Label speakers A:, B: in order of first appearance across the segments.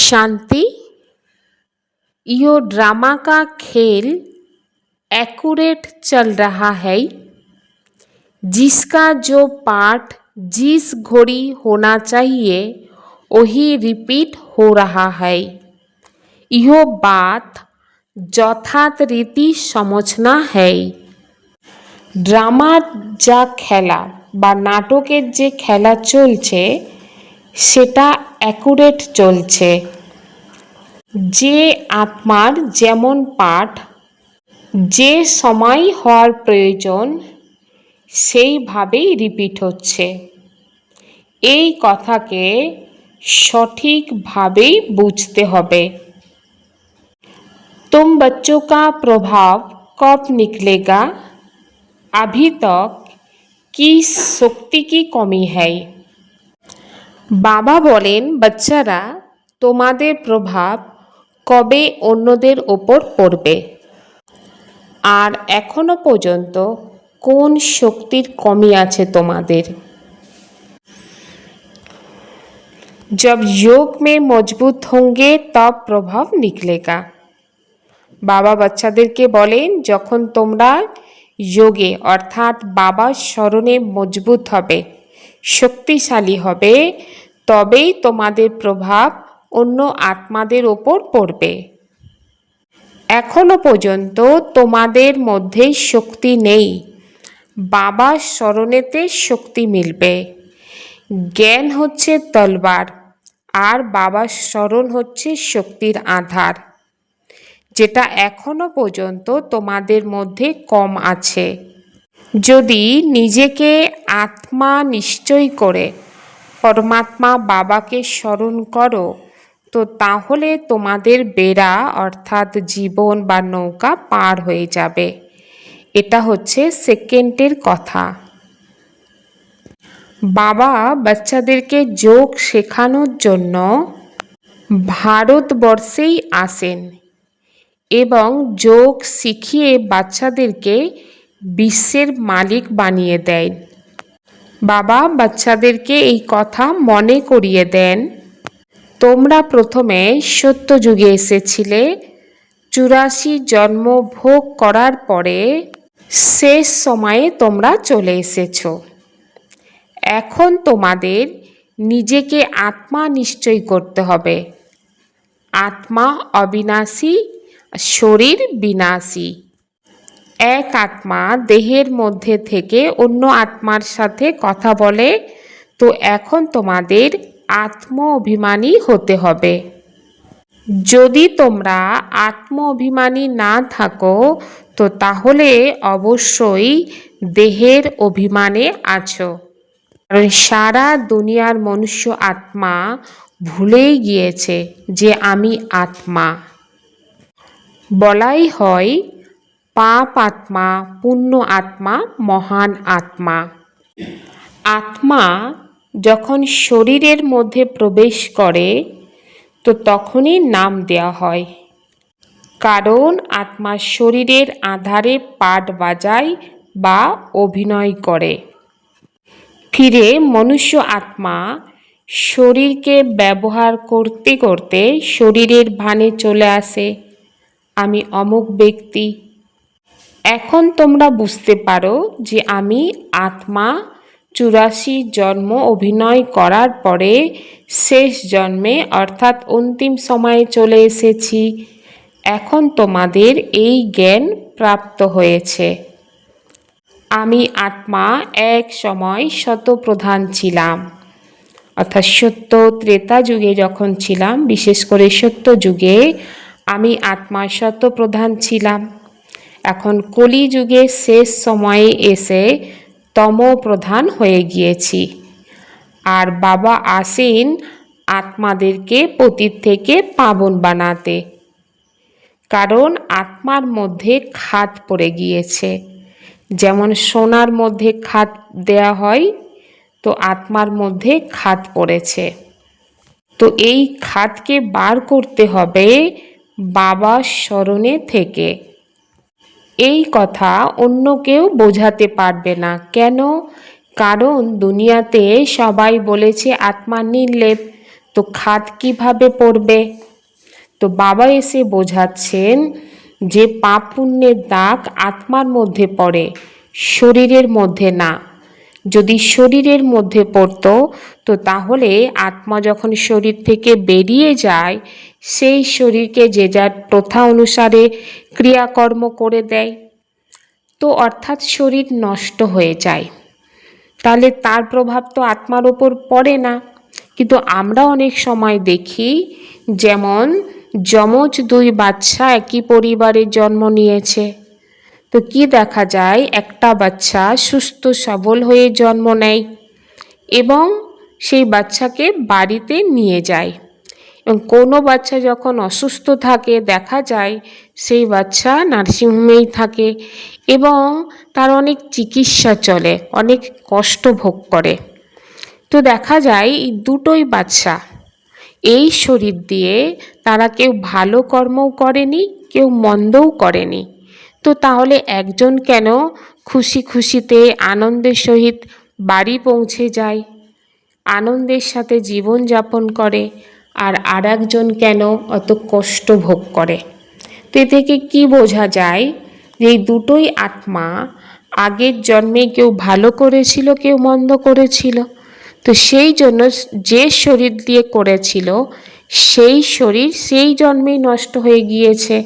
A: शांति यो drama का खेल accurate चल रहा है जिसका जो पार्ट जिस घड़ी होना चाहिए वही रिपीट हो रहा है यह बात যথাৎ রীতি সমঝনা है ড্রামার যা খেলা বা নাটকের যে খেলা চলছে সেটা অ্যাকুরেট চলছে যে আত্মার যেমন পাঠ যে সময় হওয়ার প্রয়োজন সেইভাবেই রিপিট হচ্ছে এই কথাকে সঠিকভাবেই বুঝতে হবে तुम बच्चों का प्रभाव कब निकलेगा अभी तक किस शक्ति की कमी है বাবা বলেন বাচ্চারা তোমাদের প্রভাব কবে অন্যদের ওপর পড়বে আর এখনো পর্যন্ত কোন শক্তির কমি আছে তোমাদের जब योग में मजबूत होंगे तब प्रभाव निकलेगा বাবা বাচ্চাদেরকে বলেন যখন তোমরা যোগে অর্থাৎ বাবার স্মরণে মজবুত হবে শক্তিশালী হবে, তবেই তোমাদের প্রভাব অন্য আত্মাদের ওপর পড়বে। এখনও পর্যন্ত তোমাদের মধ্যে শক্তি নেই। বাবার স্মরণেতে শক্তি মিলবে। জ্ঞান হচ্ছে তলবার, আর বাবার স্মরণ হচ্ছে শক্তির আধার। যেটা এখনও পর্যন্ত তোমাদের মধ্যে কম আছে। যদি নিজেকে আত্মা নিশ্চয় করে, পরমাত্মা বাবাকে স্মরণ করো, তো তাহলে তোমাদের বেড়া অর্থাৎ জীবন বা নৌকা পার হয়ে যাবে। এটা হচ্ছে সেকেন্ডের কথা। বাবা বাচ্চাদেরকে যোগ শেখানোর জন্য ভারতবর্ষেই আসেন এবং যোগ শিখিয়ে বাচ্চাদেরকে বিশ্বের মালিক বানিয়ে দেন বাবা বাচ্চাদেরকে এই কথা মনে করিয়ে দেন, তোমরা প্রথমে সত্য যুগে এসেছিলে। চুরাশি জন্ম ভোগ করার পরে শেষ সময়ে তোমরা চলে এসেছ। এখন তোমাদের নিজেকে আত্মা নিশ্চয় করতে হবে। আত্মা অবিনাশী, শরীর বিনাশী। এক আত্মা দেহের মধ্যে থেকে অন্য আত্মার সাথে কথা বলে, তো এখন তোমাদের আত্ম অভিমানী হতে হবে। যদি তোমরা আত্ম অভিমানী না থাকো, তো তাহলে অবশ্যই দেহের অভিমানে আছো। কারণ সারা দুনিয়ার মনুষ্য আত্মা ভুলেই গিয়েছে যে আমি আত্মা। বলাই হয় পাপ আত্মা পুণ্য আত্মা, মহান আত্মা। আত্মা যখন শরীরের মধ্যে প্রবেশ করে, তো তখনই নাম দেওয়া হয়। কারণ আত্মা শরীরের আধারে পাট বাজায় বা অভিনয় করে। ফিরে মনুষ্য আত্মা শরীরকে ব্যবহার করতে করতে শরীরের ভানে চলে আসে। আমি অমুক ব্যক্তি এখন তোমরা বুঝতে পারো যে আমি আত্মা চুরাশি জন্ম অভিনয় করার পরে শেষ জন্মে, অর্থাৎ অন্তিম সময়ে চলে এসেছি। এখন তোমাদের এই জ্ঞান প্রাপ্ত হয়েছে। আমি আত্মা এক সময় শতপ্রধান ছিলাম। অর্থাৎ সত্য ত্রেতা যুগে যখন ছিলাম, বিশেষ করে সত্য যুগে, আমি আত্মা শতপ্রধান ছিলাম। এখন কলি যুগে শেষ সময়ে এসে তম প্রধান হয়ে গিয়েছি। আর বাবা আসেন আত্মাদেরকে পতীত থেকে পাবন বানাতে। কারণ আত্মার মধ্যে খাত পড়ে গিয়েছে। যেমন সোনার মধ্যে খাত দেয়া হয়, তো আত্মার মধ্যে খাত পড়েছে। তো এই খাতকে বার করতে হবে বাবার স্মরণে থেকে। এই কথা অন্য কেউ বোঝাতে পারবে না। কেন? কারণ দুনিয়াতে সবাই বলেছে, আত্মা নির্লেপ, তো খাত কীভাবে পড়বে? তো বাবা এসে বোঝাচ্ছেন যে পাপ পুণ্যের দাগ আত্মার মধ্যে পড়ে, শরীরের মধ্যে না। যদি শরীরের মধ্যে পড়তো, তো তাহলে আত্মা যখন শরীর থেকে বেরিয়ে যায়, সেই শরীরকে যে যার প্রথা অনুসারে ক্রিয়াকর্ম করে দেয়। তো অর্থাৎ শরীর নষ্ট হয়ে যায়। তাহলে তার প্রভাব তো আত্মার ওপর পড়ে না। কিন্তু আমরা অনেক সময় দেখি, যেমন যমজ দুই বাচ্চা একই পরিবারে জন্ম নিয়েছে। তো কি দেখা যায়? একটা বাচ্চা সুস্থ, সবল হয়ে জন্ম নেয় এবং সেই বাচ্চাকে বাড়িতে নিয়ে যায়। এবং কোনো বাচ্চা যখন অসুস্থ থাকে, দেখা যায় সেই বাচ্চা নার্সিংহোমেই থাকে এবং তার অনেক চিকিৎসা চলে, অনেক কষ্ট ভোগ করে। তো দেখা যায় এই দুটোই বাচ্চা, এই শরীর দিয়ে তারা কেউ ভালো কর্মও করেনি, কেউ মন্দও করেনি। তো তাহলে একজন কেন খুশি খুশিতে আনন্দের সহিত বাড়ি পৌঁছে যায়? আনন্দের সাথে জীবন যাপন করে আর আর একজন কেন অত কষ্ট ভোগ করে? তো থেকে কি বোঝা যায় যে এই দুটোই আত্মা আগের জন্মে কেউ ভালো করেছিল, কেউ মন্দ করেছিল। তো সেই জন্য যে শরীর দিয়ে করেছিল, সেই শরীর সেই জন্মেই নষ্ট হয়ে গিয়েছে।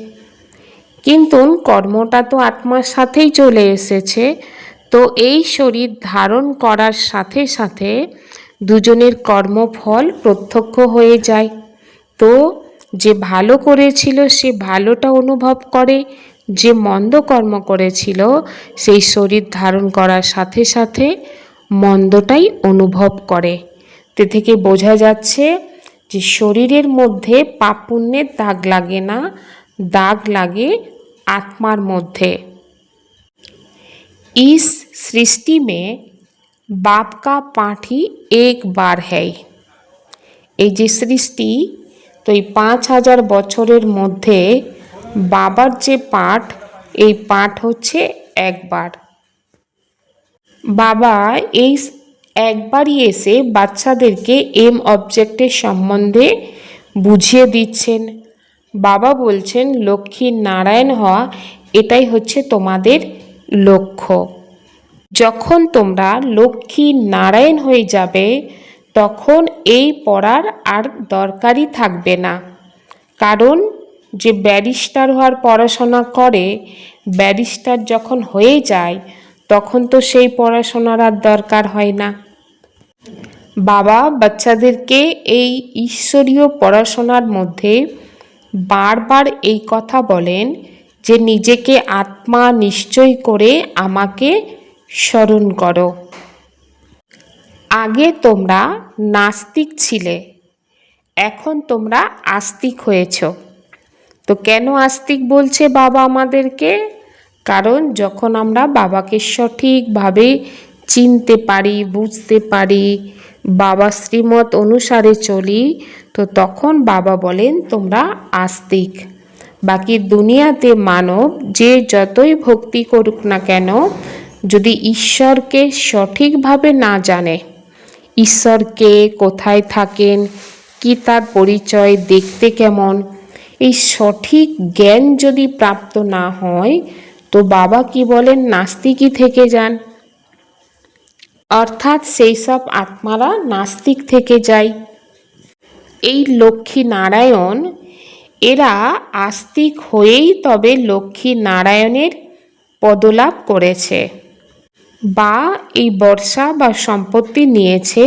A: কিন্তু কর্মটা তো আত্মার সাথেই চলে এসেছে। তো এই শরীর ধারণ করার সাথে সাথে দুজনের কর্মফল প্রত্যক্ষ হয়ে যায়। তো যে ভালো করেছিল, সে ভালোটা অনুভব করে। যে মন্দ কর্ম করেছিল, সেই শরীর ধারণ করার সাথে সাথে মন্দটাই অনুভব করে। তে থেকে বোঝা যাচ্ছে যে শরীরের মধ্যে পাপ পুণ্যের দাগ লাগে না দাগ লাগে आत्मार मध्य इस सृष्टि में बाप का पाठ ही एक बार है এই যে সৃষ্টি তো এই পাঁচ হাজার বছরের মধ্যে বাবার যে পাঠ এই পাঠ হচ্ছে একবার বাবা এই একবারই এসে বাচ্চাদেরকে এম অবজেক্টের সম্বন্ধে বুঝিয়ে দিচ্ছেন বাবা বলছেন, লক্ষ্মী নারায়ণ হওয়া এটাই হচ্ছে তোমাদের লক্ষ্য। যখন তোমরা লক্ষ্মী নারায়ণ হয়ে যাবে, তখন এই পড়ার আর দরকারই থাকবে না। কারণ, যে ব্যারিস্টার হওয়ার পড়াশোনা করে, ব্যারিস্টার যখন হয়ে যায়, তখন তো সেই পড়াশোনার আর দরকার হয় না। বাবা বাচ্চাদেরকে এই ঈশ্বরীয় পড়াশোনার মধ্যে বারবার এই কথা বলেন যে নিজেকে আত্মা নিশ্চয় করে আমাকে স্মরণ করো। আগে তোমরা নাস্তিক ছিলে, এখন তোমরা আস্তিক হয়েছ। তো কেন আস্তিক বলছে বাবা আমাদেরকে? কারণ যখন আমরা বাবাকে সঠিকভাবে চিনতে পারি, বুঝতে পারি বাবা শ্রীমত অনুসারে চলি, তো তখন বাবা বলেন, তোমরা আস্তিক। বাকি দুনিয়াতে মানব যে যতই ভক্তি করুক না কেন, যদি ঈশ্বরকে সঠিকভাবে না জানে ঈশ্বরকে কোথায় থাকেন, কি তার পরিচয় দেখতে কেমন, এই সঠিক জ্ঞান যদি প্রাপ্ত না হয়, তো বাবা কি বলেন, নাস্তিকই থেকে যান। অর্থাৎ সেই সব আত্মারা নাস্তিক থেকে যায় এই লক্ষ্মী নারায়ণ এরা আস্তিক হয়েই তবে লক্ষ্মী নারায়ণের পদলাভ করেছে বা এই বর্ষা বা সম্পত্তি নিয়েছে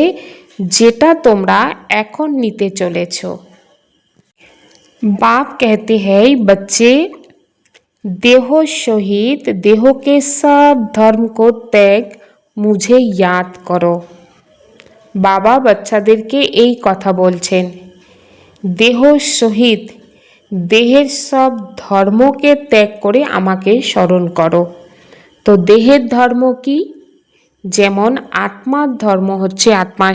A: যেটা তোমরা এখন নিতে চলেছ বাপ कहते हैं बच्चे देह सहित देह के सब धर्म को त्याग মুঝে ইয়াদ করো। বাবা বাচ্চাদেরকে এই কথা বলছেন, দেহ সহিত দেহের সব ধর্মকে ত্যাগ করে আমাকে স্মরণ করো। তো দেহের ধর্ম কি? যেমন আত্মার ধর্ম হচ্ছে আত্মার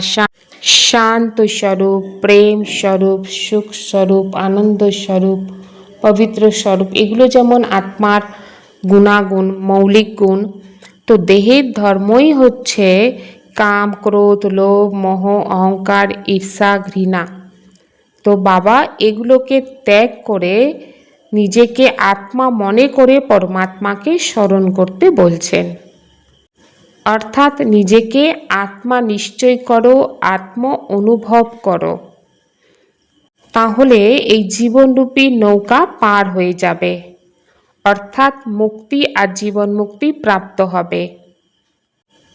A: শান্ত স্বরূপ, প্রেম স্বরূপ, সুখ স্বরূপ, আনন্দ স্বরূপ, পবিত্র স্বরূপ। এগুলো যেমন আত্মার গুণাগুণ, মৌলিক গুণ তো দেহের ধর্মই হচ্ছে কাম, ক্রোধ, লোভ, মোহ, অহংকার, ঈর্ষা, ঘৃণা। তো বাবা এগুলোকে ত্যাগ করে নিজেকে আত্মা মনে করে পরমাত্মাকে স্মরণ করতে বলছেন। অর্থাৎ নিজেকে আত্মা নিশ্চয় করো, আত্ম অনুভব করো। তাহলে এই জীবনরূপী নৌকা পার হয়ে যাবে। অর্থাৎ মুক্তি আর জীবন মুক্তি প্রাপ্ত হবে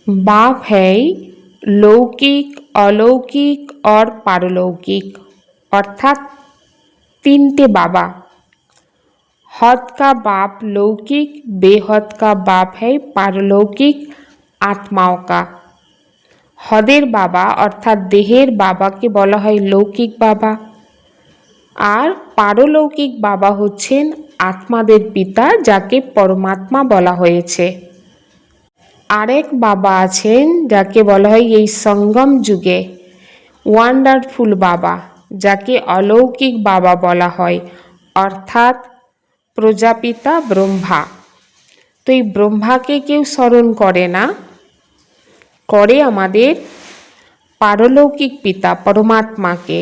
A: बाप है লৌকিক অলৌকিক और পারলৌকিক অর্থাৎ তিনটে বাবা हद का बाप लौकिक बेहद का बाप है पारलौकिक আত্মাও কা হদের বাবা অর্থাৎ দেহের বাবাকে বলা হয় লৌকিক বাবা আর পারলৌকিক বাবা হচ্ছেন আত্মাদের পিতা, যাকে পরমাত্মা বলা হয়েছে। আরেক বাবা আছেন, যাকে বলা হয় এই সঙ্গম যুগে। ওয়ান্ডারফুল বাবা, যাকে অলৌকিক বাবা বলা হয়, অর্থাৎ প্রজাপিতা ব্রহ্মা। তো এই ব্রহ্মাকে কেউ স্মরণ করে না? করে আমাদের পারলৌকিক পিতা, পরমাত্মাকে।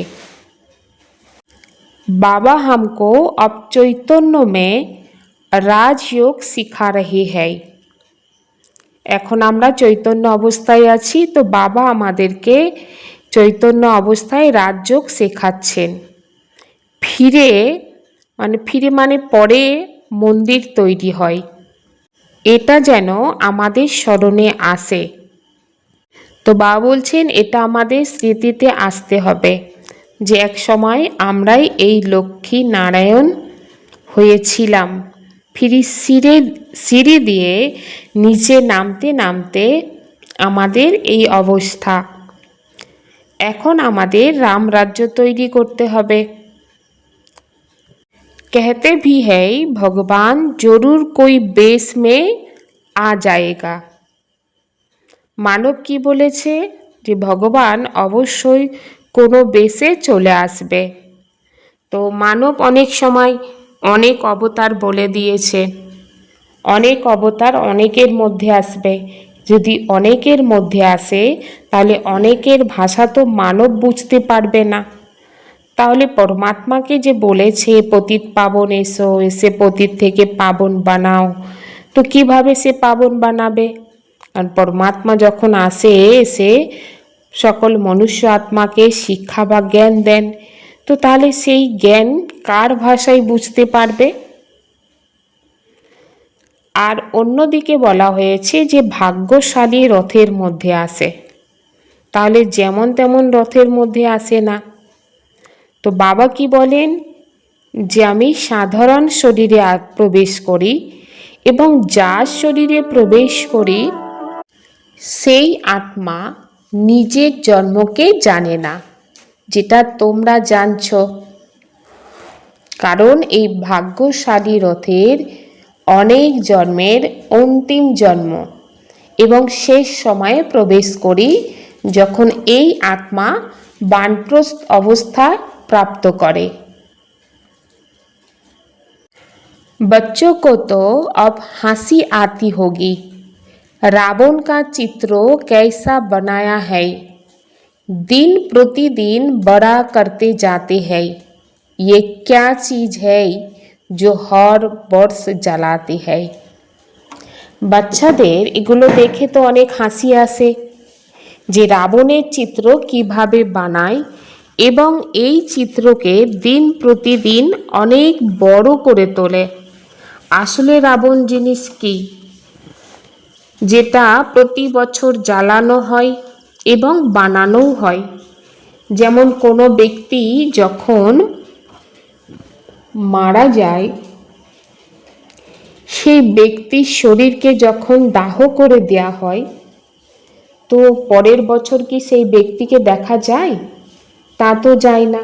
A: बाबा हमको अब चैतन्य में রাজযোগ শিখা রহি হ্যায় এখন আমরা চৈতন্য অবস্থায় আছি তো বাবা আমাদেরকে চৈতন্য অবস্থায় রাজযোগ শেখাচ্ছেন ফিরে মানে ফিরে মানে পরে মন্দির তৈরি হয় এটা যেন আমাদের স্মরণে আসে তো বাবা বলছেন এটা আমাদের স্মৃতিতে আসতে হবে যে এক সময় আমরাই এই লক্ষ্মী নারায়ণ হয়েছিলাম ফিরি সিঁড়ে সিঁড়ি দিয়ে নিচে নামতে নামতে আমাদের এই অবস্থা এখন আমাদের রামরাজ্য তৈরি করতে হবে कहते भी है भगवान जरूर कोई बेस में आ जाएगा মানব কি বলেছে যে ভগবান অবশ্যই কোনো বেসে চলে আসবে। তো মানব অনেক সময় অনেক অবতার বলে দিয়েছে। অনেক অবতার অনেকের মধ্যে আসবে। যদি অনেকের মধ্যে আসে, তাহলে অনেকের ভাষা তো মানব বুঝতে পারবে না। তাহলে পরমাত্মাকে যে বলেছে, পতিত পাবন এসো, এসে পতিত থেকে পাবন বানাও। তো কীভাবে সে পাবন বানাবে? কারণ পরমাত্মা যখন আসে, এসে সকল মনুষ্য আত্মাকে শিক্ষা বা জ্ঞান দেন, তো তাহলে সেই জ্ঞান কার ভাষায় বুঝতে পারবে? আর অন্যদিকে বলা হয়েছে যে ভাগ্যশালী রথের মধ্যে আসে। তাহলে যেমন তেমন রথের মধ্যে আসে না। তো বাবা কি বলেন? যে আমি সাধারণ শরীরে প্রবেশ করি এবং যার শরীরে প্রবেশ করি, সেই আত্মা নিজের জন্মকে জানে না যেটা তোমরা জানছ কারণ এই ভাগ্যশালী রথের অনেক জন্মের অন্তিম জন্ম এবং শেষ সময়ে প্রবেশ করি যখন এই আত্মা বানপ্রস্ত অবস্থা প্রাপ্ত করে बच्चों को तो अब हंसी आती होगी रावण का चित्र कैसा बनाया है दिन प्रतिदिन बड़ा करते जाते हैं ये क्या चीज़ है जो हर वर्ष জ্বালাতে है বাচ্চাদের এগুলো দেখে তো অনেক হাসি আসে যে রাবণের চিত্র কিভাবে বানায় এবং এই চিত্রকে দিন প্রতিদিন অনেক বড় করে তোলে আসলে রাবণ জিনিস কি যেটা প্রতি বছর জ্বালানো হয় এবং বানানোও হয়। যেমন কোনো ব্যক্তি যখন মারা যায়, সেই ব্যক্তির শরীরকে যখন দাহ করে দেয়া হয়, তো পরের বছর কি সেই ব্যক্তিকে দেখা যায়? তা তো যায় না।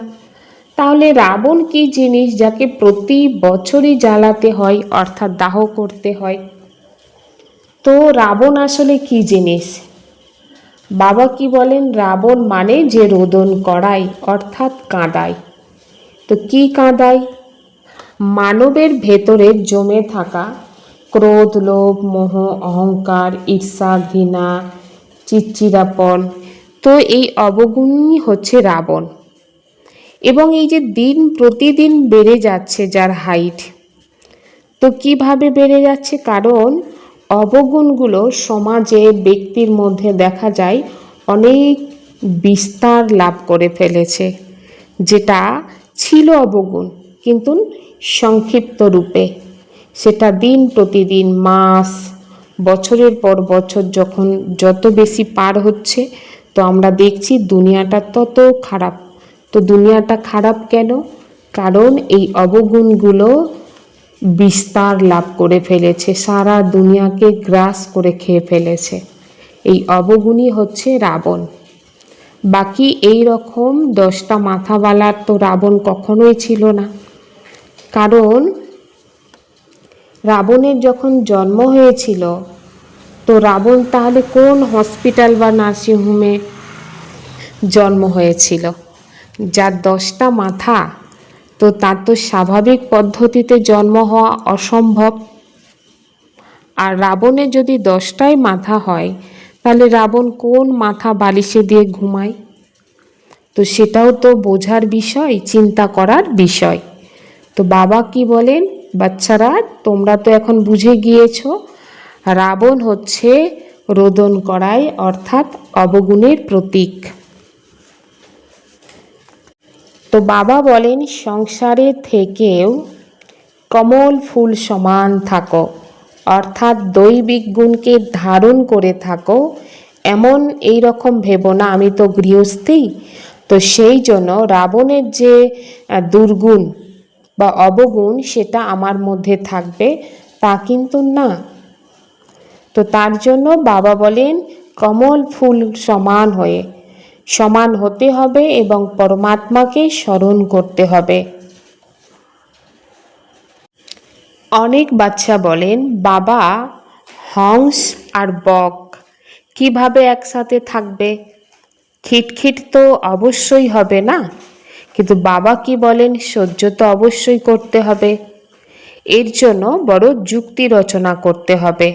A: তাহলে রাবণ কি জিনিস যাকে প্রতি বছরই জ্বালাতে হয়, অর্থাৎ দাহ করতে হয় তো রাবণ আসলে কি জিনিস? বাবা কি বলেন, রাবণ মানে যে রোদন করায় অর্থাৎ কাঁদায়। তো কি কাঁদায়? মানবের ভেতরে জমে থাকা ক্রোধ, লোভ, মোহ, অহংকার, ঈর্ষা, ঘৃণা চিচ্চিরাপন তো এই অবগুণই হচ্ছে রাবণ। এবং এই যে দিন প্রতিদিন বেড়ে যাচ্ছে যার হাইট, তো কীভাবে বেড়ে যাচ্ছে? কারণ অবগুণগুলো সমাজে ব্যক্তির মধ্যে দেখা যায় অনেক বিস্তার লাভ করে ফেলেছে, যেটা ছিল অবগুণ, কিন্তু সংক্ষিপ্ত রূপে। সেটা দিন প্রতিদিন, মাস, বছরের পর বছর যখন যত বেশি পার হচ্ছে, তো আমরা দেখছি দুনিয়াটা তত খারাপ। তো দুনিয়াটা খারাপ কেন? কারণ এই অবগুণগুলো বিস্তার লাভ করে ফেলেছে, সারা দুনিয়াকে গ্রাস করে খেয়ে ফেলেছে। এই অবগুণই হচ্ছে রাবণ। বাকি এই রকম দশটা মাথাওয়ালার তো রাবণ কখনোই ছিল না। কারণ রাবণের যখন জন্ম হয়েছিল, তো রাবণ তাহলে কোন হসপিটাল বা নার্সিংহোমে জন্ম হয়েছিল? যার দশটা মাথা তো তার তো স্বাভাবিক পদ্ধতিতে জন্ম হওয়া অসম্ভব। আর রাবণের যদি দশটাই মাথা হয়, তাহলে রাবণ কোন মাথা বালিশে দিয়ে ঘুমায়? তো সেটাও তো বোঝার বিষয়, চিন্তা করার বিষয়। তো বাবা কি বলেন? বাচ্চারা, তোমরা তো এখন বুঝে গিয়েছ, রাবণ হচ্ছে রোদন করাই অর্থাৎ অবগুণের প্রতীক। তো বাবা বলেন, সংসারে থেকেও কমল ফুল সমান থাকো, অর্থাৎ দৈবিক গুণকে ধারণ করে থাকো, এমন এই রকম ভেবো না, আমি তো গৃহস্থী। তো সেই জন্য রাবণের যে দুর্গুণ বা অবগুণ সেটা আমার মধ্যে থাকবে, তা কিন্তু না। তো তার জন্য বাবা বলেন, কমল ফুল সমান হয়ে সমান হতে হবে এবং পরমাত্মাকে স্মরণ করতে হবে। অনেক বাচ্চা বলেন, বাবা, হংস আর বক, কীভাবে একসাথে থাকবে? খিটখিট তো অবশ্যই হবে না? কিন্তু বাবা কি বলেন, সহ্য তো অবশ্যই করতে হবে। এর জন্য বড় যুক্তি রচনা করতে হবে।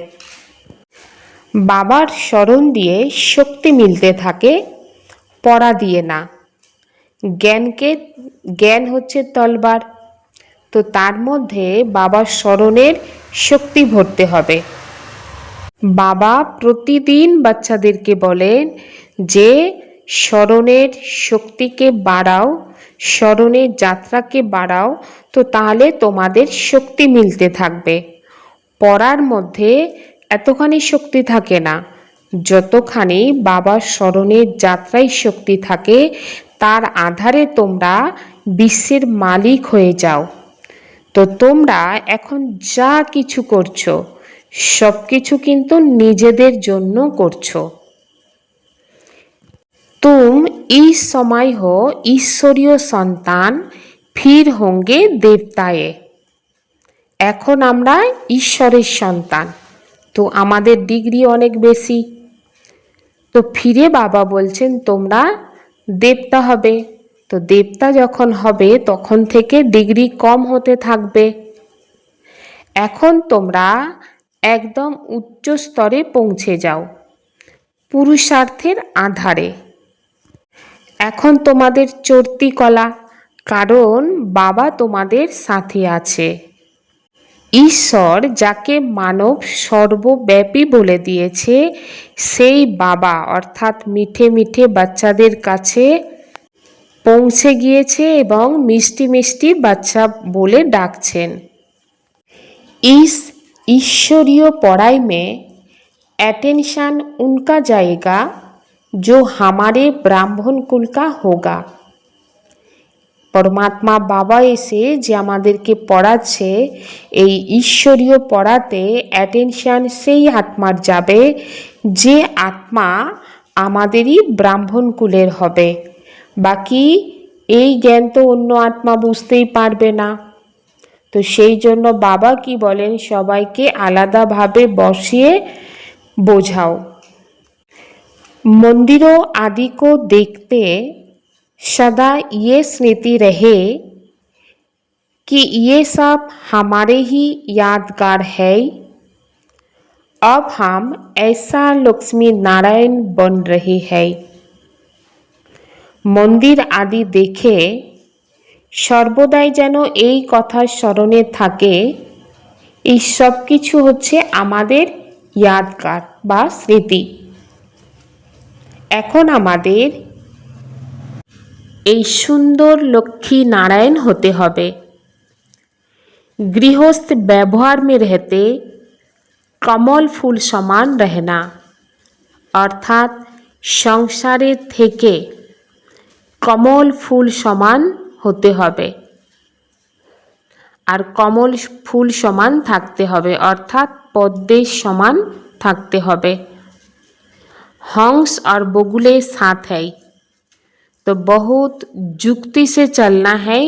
A: বাবার স্মরণ দিয়ে শক্তি মিলতে থাকে পড়া দিয়ে না। জ্ঞানকে, জ্ঞান হচ্ছে তলবার। তো তার মধ্যে বাবার স্মরণের শক্তি ভরতে হবে। বাবা প্রতিদিন বাচ্চাদেরকে বলেন যে, স্মরণের শক্তিকে বাড়াও স্মরণের যাত্রাকে বাড়াও, তো তাহলে তোমাদের শক্তি মিলতে থাকবে। পড়ার মধ্যে এতখানি শক্তি থাকে না। যতখানি বাবার স্মরণের যাত্রায় শক্তি থাকে, তার আধারে তোমরা বিশ্বের মালিক হয়ে যাও। তো তোমরা এখন যা কিছু করছ সব কিছু কিন্তু নিজেদের জন্য করছ। তুম এই সময় হো ঈশ্বরীয় সন্তান, ফির হোঙ্গে দেবতায়ে। এখন আমরা ঈশ্বরের সন্তান। তো আমাদের ডিগ্রি অনেক বেশি। তো ফিরে বাবা বলছেন, তোমরা দেবতা হবে। তো দেবতা যখন হবে, তখন থেকে ডিগ্রি কম হতে থাকবে। এখন তোমরা একদম উচ্চ স্তরে পৌঁছে যাও, পুরুষার্থের আধারে। এখন তোমাদের চড়তি কলা, কারণ বাবা তোমাদের সাথে আছে। ঈশ্বর যাকে মানব সর্বব্যাপী বলে দিয়েছে সেই বাবা অর্থাৎ মিঠে মিঠে বাচ্চাদের কাছে পৌঁছে গিয়েছে এবং মিষ্টি মিষ্টি বাচ্চা বলে ডাকছেন इस ईश्वरीय पढ़ाई में अटेंशन उनका जाएगा जो हमारे ब्राह्मण कुल का होगा পরমাত্মা বাবা এসে যে আমাদেরকে পড়াচ্ছে, এই ঈশ্বরীয় পড়াতে অ্যাটেনশান সেই আত্মার যাবে, যে আত্মা আমাদেরই ব্রাহ্মণ কুলের হবে। বাকি এই জ্ঞান তো অন্য আত্মা বুঝতেই পারবে না। তো সেই জন্য বাবা কি বলেন, সবাইকে আলাদাভাবে বসিয়ে বোঝাও। মন্দিরও আদিকে দেখতে सदा ये स्मृति रहे कि ये सब हमारे ही यादगार है अब हम ऐसा लक्ष्मी नारायण बन रहे हैं मंदिर आदि देखे সর্বদাই যেন এই কথা স্মরণে থাকে এই সব কিছু হচ্ছে আমাদের ইয়াদগার বা স্মৃতি এখন আমাদের এই সুন্দর লক্ষ্মী নারায়ণ হতে হবে गृहस्थ व्यवहार में रहते কমল ফুল সমান रहना অর্থাৎ সংসারে থেকে কমল ফুল সমান হতে হবে আর কমল ফুল সমান থাকতে হবে অর্থাৎ পদ্মের সমান থাকতে হবে हंस और बगुले साथ है तो बहुत जुक्ति से चलना है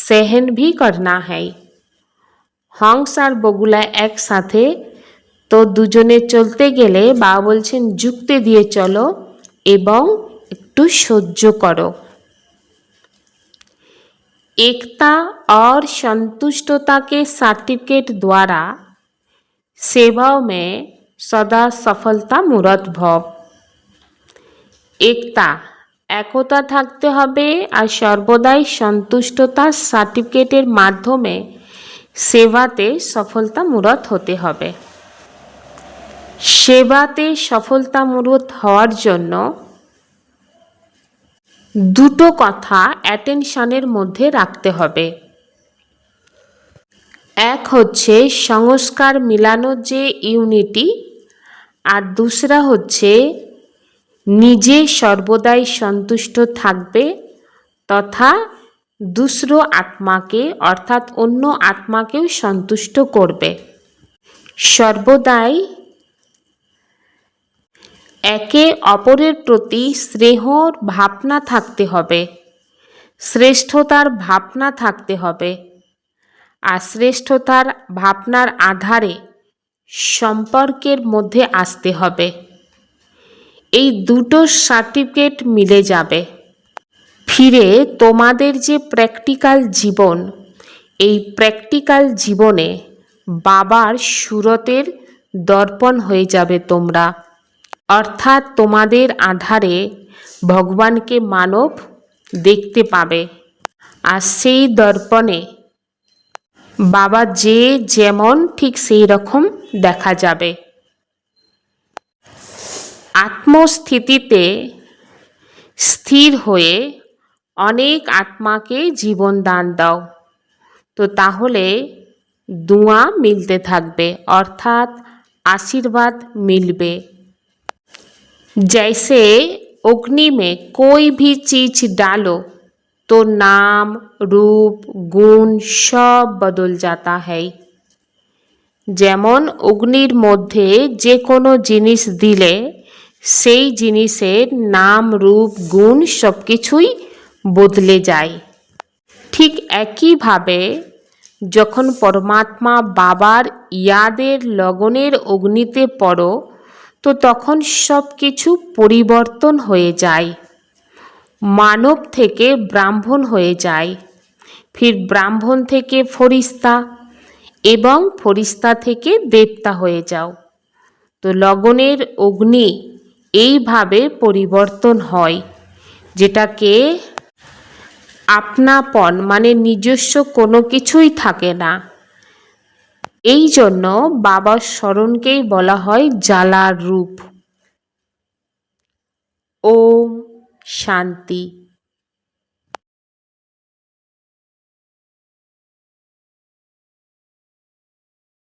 A: सहन भी करना है হংস আর বগুলা একসাথে তো দুজনে চলতে গেলে বাবা বলছেন যুক্তি দিয়ে চলো এবং একটু সহ্য করো एकता और संतुष्टता के सर्टिफिकेट द्वारा सेवाओं में सदा सफलता मूरत भव একতা একতা থাকতে হবে আর সর্বদাই সন্তুষ্টতার সার্টিফিকেটের মাধ্যমে সেবাতে সফলতা মূরত হতে হবে। সেবাতে সফলতা মূরত হওয়ার জন্য দুটো কথা অ্যাটেনশনের মধ্যে রাখতে হবে। এক হচ্ছে সংস্কার মিলানোর যে ইউনিটি আর দুসরা হচ্ছে নিজে সর্বদাই সন্তুষ্ট থাকবে তথা দুসরো আত্মাকে, অর্থাৎ অন্য আত্মাকেও সন্তুষ্ট করবে। সর্বদাই একে অপরের প্রতি স্নেহর ভাবনা থাকতে হবে, শ্রেষ্ঠতার ভাবনা থাকতে হবে। আর শ্রেষ্ঠতার ভাবনার আধারে সম্পর্কের মধ্যে আসতে হবে। এই দুটো সার্টিফিকেট মিলে যাবে। ফিরে তোমাদের যে প্র্যাকটিক্যাল জীবন, এই প্র্যাকটিক্যাল জীবনে বাবার সুরতের দর্পণ হয়ে যাবে তোমরা। অর্থাৎ তোমাদের আধারে ভগবানকে মানব দেখতে পাবে। আর সেই দর্পণে বাবা যে যেমন ঠিক সেই রকম দেখা যাবে। আত্মস্থিতিতে স্থির হয়ে অনেক আত্মাকে জীবন দান দাও তো তাহলে দুয়া মিলতে থাকবে অর্থাৎ আশীর্বাদ মিলবে जैसे अग्नि में कोई भी चीज डालो तो नाम रूप गुण सब बदल जाता है যেমন অগ্নির মধ্যে যে কোনো জিনিস দিলে সেই জিনিসের নাম, রূপ, গুণ সব কিছুই বদলে যায়। ঠিক একইভাবে যখন পরমাত্মা বাবার ইয়াদের লগনের অগ্নিতে পড়ো, তো তখন সব কিছু পরিবর্তন হয়ে যায়। মানব থেকে ব্রাহ্মণ হয়ে যায়। ফির ব্রাহ্মণ থেকে ফরিস্তা এবং ফরিস্তা থেকে দেবতা হয়ে যাও। তো লগনের অগ্নি এইভাবে পরিবর্তন হয়, যেটাকে আপনাপন মানে নিজস্ব কোনো কিছুই থাকে না। এই জন্য বাবার স্মরণকেই বলা হয় জ্বালার রূপ। ওম শান্তি।